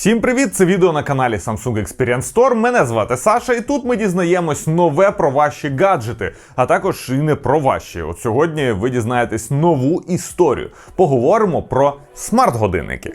Всім привіт! Це відео на каналі Samsung Experience Store. Мене звати Саша, і тут ми дізнаємось нове про ваші гаджети, а також і не про ваші. От сьогодні ви дізнаєтесь нову історію. Поговоримо про смарт-годинники.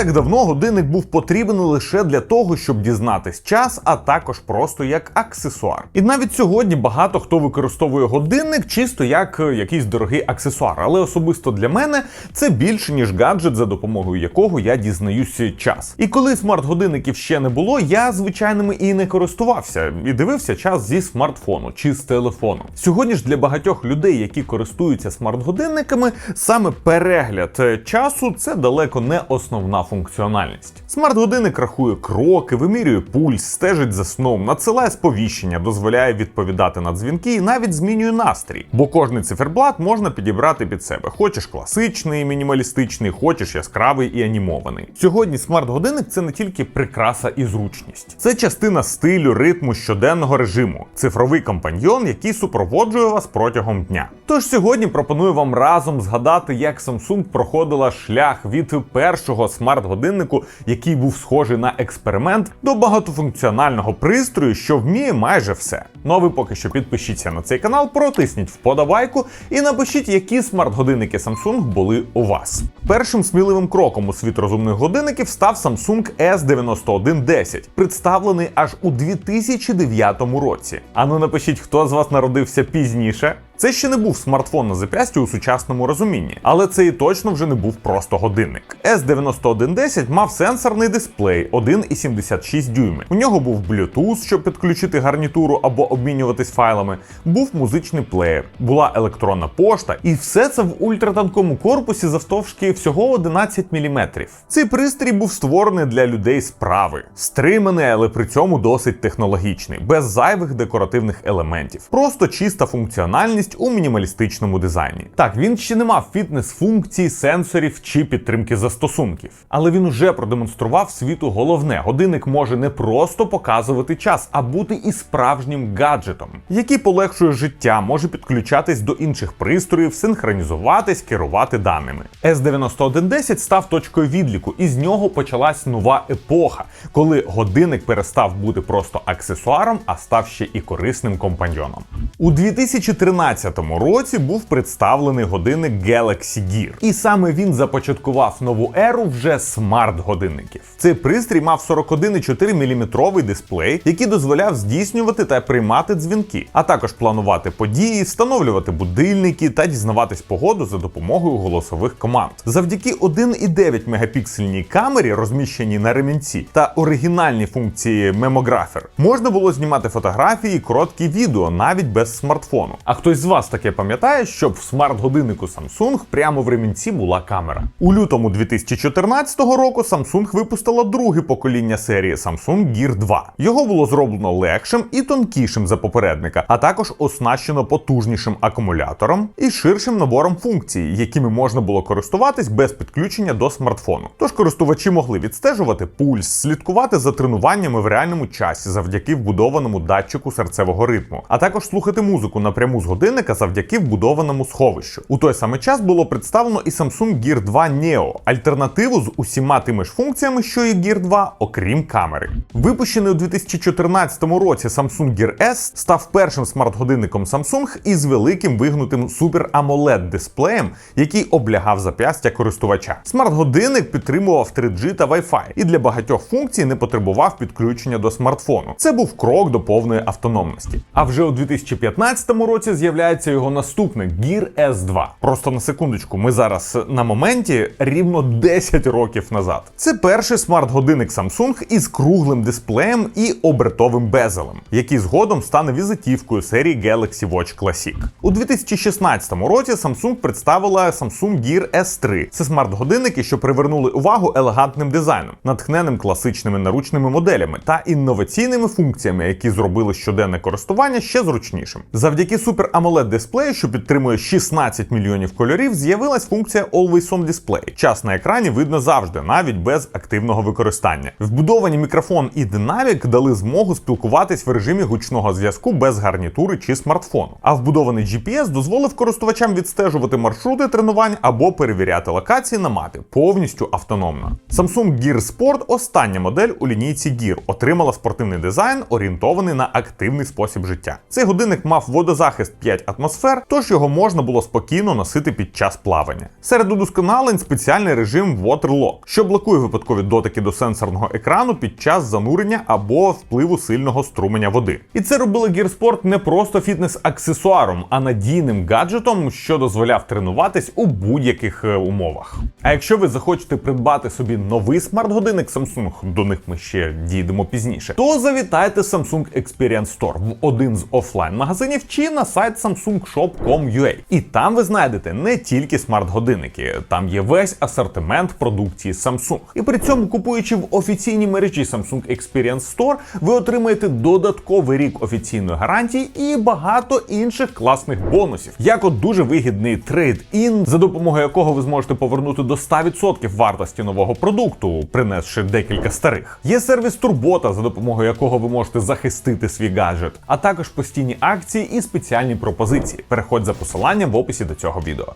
Так давно годинник був потрібен лише для того, щоб дізнатись час, а також просто як аксесуар. І навіть сьогодні багато хто використовує годинник чисто як е, якийсь дорогий аксесуар. Але особисто для мене це більше ніж гаджет, за допомогою якого я дізнаюся час. І коли смарт-годинників ще не було, я звичайними і не користувався і дивився час зі смартфону чи з телефону. Сьогодні ж для багатьох людей, які користуються смарт-годинниками, саме перегляд е, часу це далеко не основна функціональність. Смарт-годинник рахує кроки, вимірює пульс, стежить за сном, надсилає сповіщення, дозволяє відповідати на дзвінки і навіть змінює настрій. Бо кожний циферблат можна підібрати під себе. Хочеш класичний, мінімалістичний, хочеш яскравий і анімований. Сьогодні смарт-годинник це не тільки прикраса і зручність, це частина стилю, ритму щоденного режиму, цифровий компаньйон, який супроводжує вас протягом дня. Тож сьогодні пропоную вам разом згадати, як Samsung проходила шлях від першого смарт-годиннику, який був схожий на експеримент, до багатофункціонального пристрою, що вміє майже все. Ну а ви поки що підпишіться на цей канал, протисніть вподобайку і напишіть, які смарт-годинники Samsung були у вас. Першим сміливим кроком у світ розумних годинників став Samsung S9110, представлений аж у 2009 році. Ану напишіть, хто з вас народився пізніше. Це ще не був смартфон на зап'ясті у сучасному розумінні, але це і точно вже не був просто годинник. S9110 мав сенсорний дисплей 1,76 дюйми. У нього був Bluetooth, щоб підключити гарнітуру або обмінюватись файлами, був музичний плеєр, була електронна пошта, і все це в ультратонкому корпусі завтовшки всього 11 мм. Цей пристрій був створений для людей справи, стриманий, але при цьому досить технологічний, без зайвих декоративних елементів. Просто чиста функціональність у мінімалістичному дизайні. Так, він ще не мав фітнес-функцій, сенсорів чи підтримки застосунків, але він уже продемонстрував світу головне: годинник може не просто показувати час, а бути і справжнім гаджетом, який полегшує життя, може підключатись до інших пристроїв, синхронізуватись, керувати даними. S9110 став точкою відліку, і з нього почалась нова епоха, коли годинник перестав бути просто аксесуаром, а став ще і корисним компаньйоном. У 2013 році був представлений годинник Galaxy Gear, і саме він започаткував нову еру вже смарт-годинників. Цей пристрій мав 41,4 мм дисплей, який дозволяв здійснювати та приймати дзвінки, а також планувати події, встановлювати будильники та дізнаватись погоду за допомогою голосових команд. Завдяки 1,9 мегапіксельній камері, розміщеній на ремінці, та оригінальній функції мемографер, можна було знімати фотографії і короткі відео навіть без смартфону. А хтось з вас таке пам'ятає, щоб в смарт-годиннику Samsung прямо в ремінці була камера. У лютому 2014 року Samsung випустила друге покоління серії Samsung Gear 2. Його було зроблено легшим і тонкішим за попередника, а також оснащено потужнішим акумулятором і ширшим набором функцій, якими можна було користуватись без підключення до смартфону. Тож користувачі могли відстежувати пульс, слідкувати за тренуваннями в реальному часі завдяки вбудованому датчику серцевого ритму, а також слухати музику напряму з годинника завдяки вбудованому сховищу. У той самий час було представлено і Samsung Gear 2 Neo, альтернативу з усіма тими ж функціями, що і Gear 2, окрім камери. Випущений у 2014 році Samsung Gear S став першим смарт-годинником Samsung із великим вигнутим Super AMOLED дисплеєм, який облягав зап'ястя користувача. Смарт-годинник підтримував 3G та Wi-Fi і для багатьох функцій не потребував підключення до смартфону. Це був крок до повної автономності. А вже у 2015 році з'являється його наступник Gear S2. Просто на секундочку, ми зараз на моменті рівно 10 років назад. Це перший смарт-годинник Samsung із круглим дисплеєм і обертовим безелем, який згодом стане візитівкою серії Galaxy Watch Classic. У 2016 році Samsung представила Samsung Gear S3. Це смарт-годинники, що привернули увагу елегантним дизайном, натхненим класичними наручними моделями та інноваційними функціями, які зробили щоденне користування ще зручнішим. Завдяки Super AMOLED amoled дисплеї, що підтримує 16 мільйонів кольорів, з'явилась функція Always On Display. Час на екрані видно завжди, навіть без активного використання. Вбудовані мікрофон і динамік дали змогу спілкуватись в режимі гучного зв'язку без гарнітури чи смартфону. А вбудований GPS дозволив користувачам відстежувати маршрути тренувань або перевіряти локації на мапі повністю автономно. Samsung Gear Sport остання модель у лінійці Gear, отримала спортивний дизайн, орієнтований на активний спосіб життя. Цей годинник мав водозахист 5 атмосфер, тож його можна було спокійно носити під час плавання. Серед удосконалень спеціальний режим Water Lock, що блокує випадкові дотики до сенсорного екрану під час занурення або впливу сильного струменя води. І це робило Gear Sport не просто фітнес-аксесуаром, а надійним гаджетом, що дозволяв тренуватись у будь-яких е, умовах. А якщо ви захочете придбати собі новий смарт-годинник Samsung, до них ми ще дійдемо пізніше, то завітайте Samsung Experience Store в один з офлайн-магазинів чи на сайт samsungshop.com.ua. І там ви знайдете не тільки смарт-годинники, там є весь асортимент продукції Samsung. І при цьому, купуючи в офіційній мережі Samsung Experience Store, ви отримаєте додатковий рік офіційної гарантії і багато інших класних бонусів, як от дуже вигідний трейд-ін, за допомогою якого ви зможете повернути до 100% вартості нового продукту, принесши декілька старих. Є сервіс Турбота, за допомогою якого ви можете захистити свій гаджет, а також постійні акції і спеціальні пропозиції. Переходь за посиланням в описі до цього відео.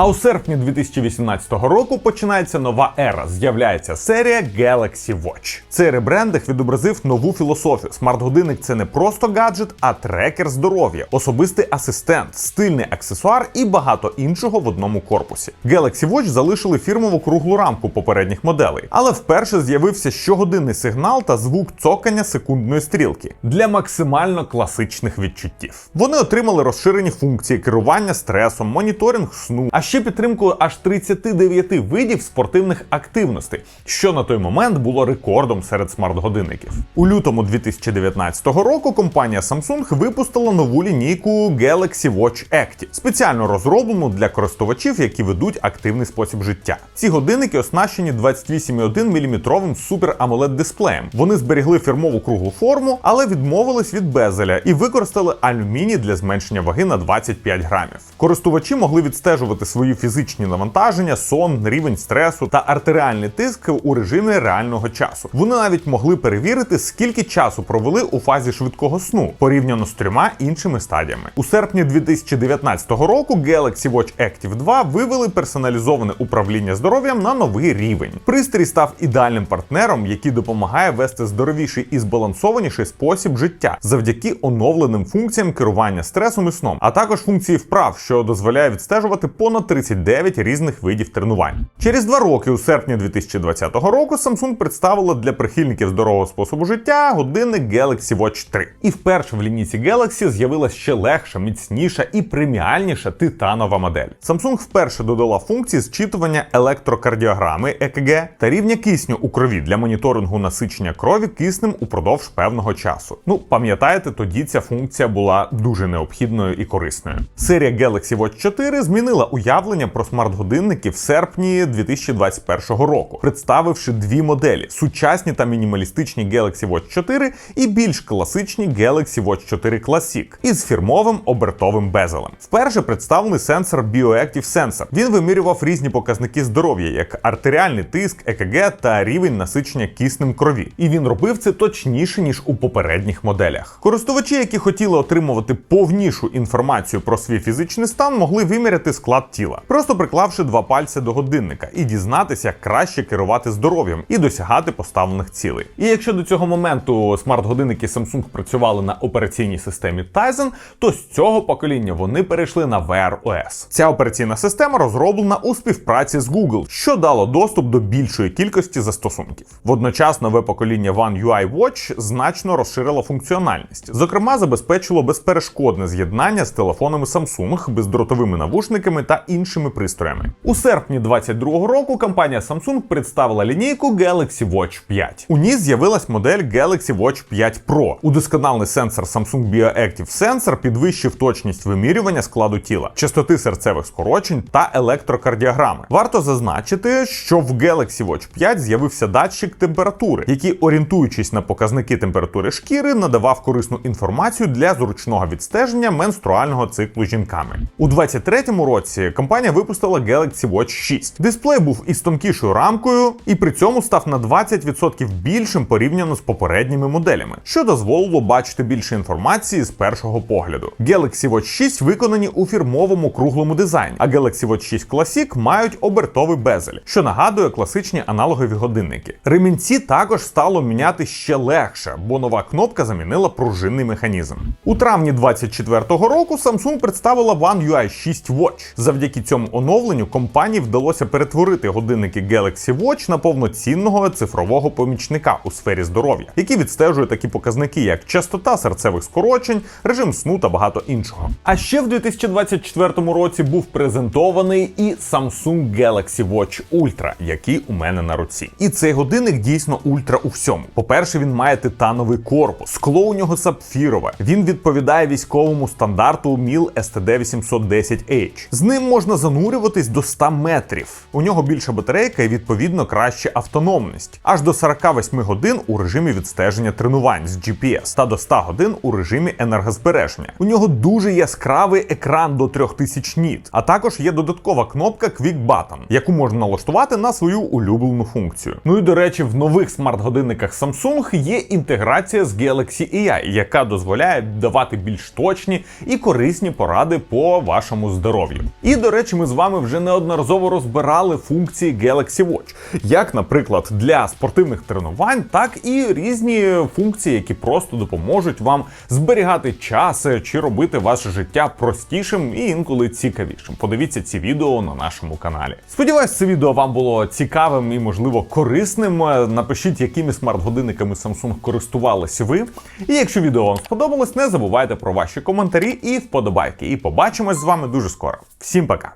А у серпні 2018 року починається нова ера. З'являється серія Galaxy Watch. Цей ребрендинг відобразив нову філософію. Смарт-годинник це не просто гаджет, а трекер здоров'я, особистий асистент, стильний аксесуар і багато іншого в одному корпусі. Galaxy Watch залишили фірмову круглу рамку попередніх моделей, але вперше з'явився щогодинний сигнал та звук цокання секундної стрілки для максимально класичних відчуттів. Вони отримали розширені функції керування стресом, моніторинг сну, а ще підтримку аж 39 видів спортивних активностей, що на той момент було рекордом серед смарт-годинників. У лютому 2019 року компанія Samsung випустила нову лінійку Galaxy Watch Active, спеціально розроблену для користувачів, які ведуть активний спосіб життя. Ці годинники оснащені 28,1 мм супер AMOLED дисплеєм. Вони зберігли фірмову круглу форму, але відмовились від безеля і використали алюміній для зменшення ваги на 25 грамів. Користувачі могли відстежувати свої фізичні навантаження, сон, рівень стресу та артеріальний тиск у режимі реального часу. Вони навіть могли перевірити, скільки часу провели у фазі швидкого сну, порівняно з трьома іншими стадіями. У серпні 2019 року Galaxy Watch Active 2 вивели персоналізоване управління здоров'ям на новий рівень. Пристрій став ідеальним партнером, який допомагає вести здоровіший і збалансованіший спосіб життя завдяки оновленим функціям керування стресом і сном, а також функції вправ, що дозволяє відстежувати понад 39 різних видів тренувань. Через два роки, у серпні 2020 року, Samsung представила для прихильників здорового способу життя годинник Galaxy Watch 3. І вперше в лінійці Galaxy з'явилася ще легша, міцніша і преміальніша титанова модель. Samsung вперше додала функції зчитування електрокардіограми ЕКГ та рівня кисню у крові для моніторингу насичення крові киснем упродовж певного часу. Ну, пам'ятаєте, тоді ця функція була дуже необхідною і корисною. Серія Galaxy Watch 4 змінила уявлення про смарт-годинники в серпні 2021 року, представивши дві моделі: сучасні та мінімалістичні Galaxy Watch 4 і більш класичні Galaxy Watch 4 Classic із фірмовим обертовим безелем. Вперше представлений сенсор Bioactive Sensor. Він вимірював різні показники здоров'я, як артеріальний тиск, ЕКГ та рівень насичення киснем крові. І він робив це точніше ніж у попередніх моделях. Користувачі, які хотіли отримувати повнішу інформацію про свій фізичний стан, могли виміряти склад тіла, просто приклавши два пальці до годинника і дізнатися, як краще керувати здоров'ям і досягати поставлених цілей. І якщо до цього моменту смарт-годинники Samsung працювали на операційній системі Tizen, то з цього покоління вони перейшли на Wear OS. Ця операційна система розроблена у співпраці з Google, що дало доступ до більшої кількості застосунків. Водночас нове покоління One UI Watch значно розширило функціональність. Зокрема, забезпечило безперешкодне з'єднання з телефонами Samsung, бездротовими навушниками та іншими пристроями. У серпні 22-го року компанія Samsung представила лінійку Galaxy Watch 5. У ній з'явилась модель Galaxy Watch 5 Pro. Удосконалений сенсор Samsung Bioactive Sensor підвищив точність вимірювання складу тіла, частоти серцевих скорочень та електрокардіограми. Варто зазначити, що в Galaxy Watch 5 з'явився датчик температури, який, орієнтуючись на показники температури шкіри, надавав корисну інформацію для зручного відстеження менструального циклу жінками. У 23-му році компанія випустила Galaxy Watch 6. Дисплей був із тонкішою рамкою, і при цьому став на 20% більшим порівняно з попередніми моделями, що дозволило бачити більше інформації з першого погляду. Galaxy Watch 6 виконані у фірмовому круглому дизайні, а Galaxy Watch 6 Classic мають обертовий безель, що нагадує класичні аналогові годинники. Ремінці також стало міняти ще легше, бо нова кнопка замінила пружинний механізм. У травні 24-го року Samsung представила One UI 6 Watch. Завдяки цьому оновленню компанії вдалося перетворити годинники Galaxy Watch на повноцінного цифрового помічника у сфері здоров'я, який відстежує такі показники, як частота серцевих скорочень, режим сну та багато іншого. А ще в 2024 році був презентований і Samsung Galaxy Watch Ultra, який у мене на руці. І цей годинник дійсно ультра у всьому. По-перше, він має титановий корпус, скло у нього сапфірове. Він відповідає військовому стандарту MIL STD 810H. З ним можна занурюватись до 100 метрів. У нього більша батарейка і відповідно краща автономність, аж до 48 годин у режимі відстеження тренувань з GPS та до 100 годин у режимі енергозбереження. У нього дуже яскравий екран до 3000 ніт, а також є додаткова кнопка Quick Button, яку можна налаштувати на свою улюблену функцію. Ну і до речі, в нових смарт-годинниках Samsung є інтеграція з Galaxy AI, яка дозволяє давати більш точні і корисні поради по вашому здоров'ю. І речі, ми з вами вже неодноразово розбирали функції Galaxy Watch, як, наприклад, для спортивних тренувань, так і різні функції, які просто допоможуть вам зберігати час чи робити ваше життя простішим і інколи цікавішим. Подивіться ці відео на нашому каналі. Сподіваюсь, це відео вам було цікавим і, можливо, корисним. Напишіть, якими смарт-годинниками Samsung користувалися ви. І якщо відео вам сподобалось, не забувайте про ваші коментарі і вподобайки. І побачимось з вами дуже скоро. Всім пока!